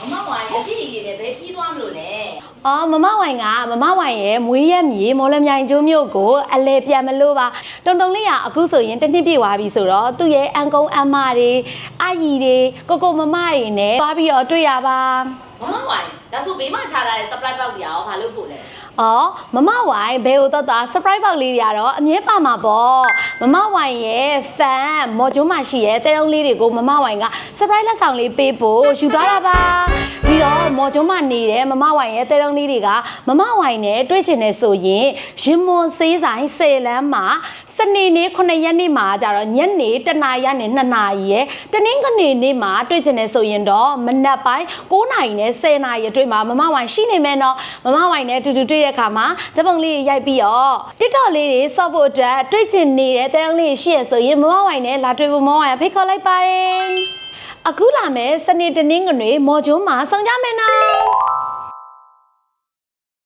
မမဝိုင်းကြည့်နေတယ်ဘယ်ထီးသွားမလို့လဲအော်မမဝိုင်ကမမဝိုင်ရဲ့မွေးရက်မြေမော်လမြိုင်ကျိုးမြို့ကိုအလဲပြန်မလို့ပါတုံတုံလေးကအခုဆိုရင်တစ်နှစ်ပြည့်သွားပြီဆိုတော့သူ့ရဲ့အန်ကုန်းအမတွေအကြီးတွေကိုကိုမမတွေနဲ့သွားပြီးတော့တွေ့ရပါမမဝိုင်း ဒါဆိုဘေးမှာခြားထားတဲ့ supply box တွေရောဘာလို့ပို့လဲအော်မမဝိုင်ဘယ်ကိုတော့တာ surprise box လေးတွေကတော့အမြဲပါမှာပေါ့မမဝိုင်ရဲ့ fan မော်ကျိုးမှာရှိရဲ့တဲတုံးလေးတွေကိုမမဝိုင်က surprise လက်ဆောင်လေးပေးဖို့ယူသွားတာပါဒီတော့မော်ကျိုးမှာနေတဲ့မမဝိုင်ရဲ့တဲတုံးလေးတွေကမမဝိုင်နဲ့တွေ့ကျင်နေဆိုရင်ရင်မွန်စေးဆိုင်10လမ်းမှာ စနေနေ့9ရက်နေ့မှာကျတော့ညနေ1နာရီနဲ့2နာရီရဲ့တနင်္ဂနွေနေ့မှာတွေ့ကျင်နေဆိုရင်တော့မနက်ပိုင်း9နာရီနဲ့10နာရီအတွင်းမှာမမဝိုင်ရှိနေမယ်နော်မမဝိုင်နဲ့အတူတူတွေ့တဲ့အခါမှာဓပုံလေးတွေရိုက်ပြီးတော့ TikTok လေးတွေစော့ဖို့အတွက်တွေ့ကျင်နေတဲ့တဲတုံးလေးရှိရဆိုရင်မမဝိုင်နဲ့လာတွေ့ဖို့မမဝိုင်ကဖိတ်ခေါ်လိုက်ပါတယ်အခုလာမယ်စနေတနင်္ဂနွေမော်ကျိုးမှာဆောင်ကြမယ်နော်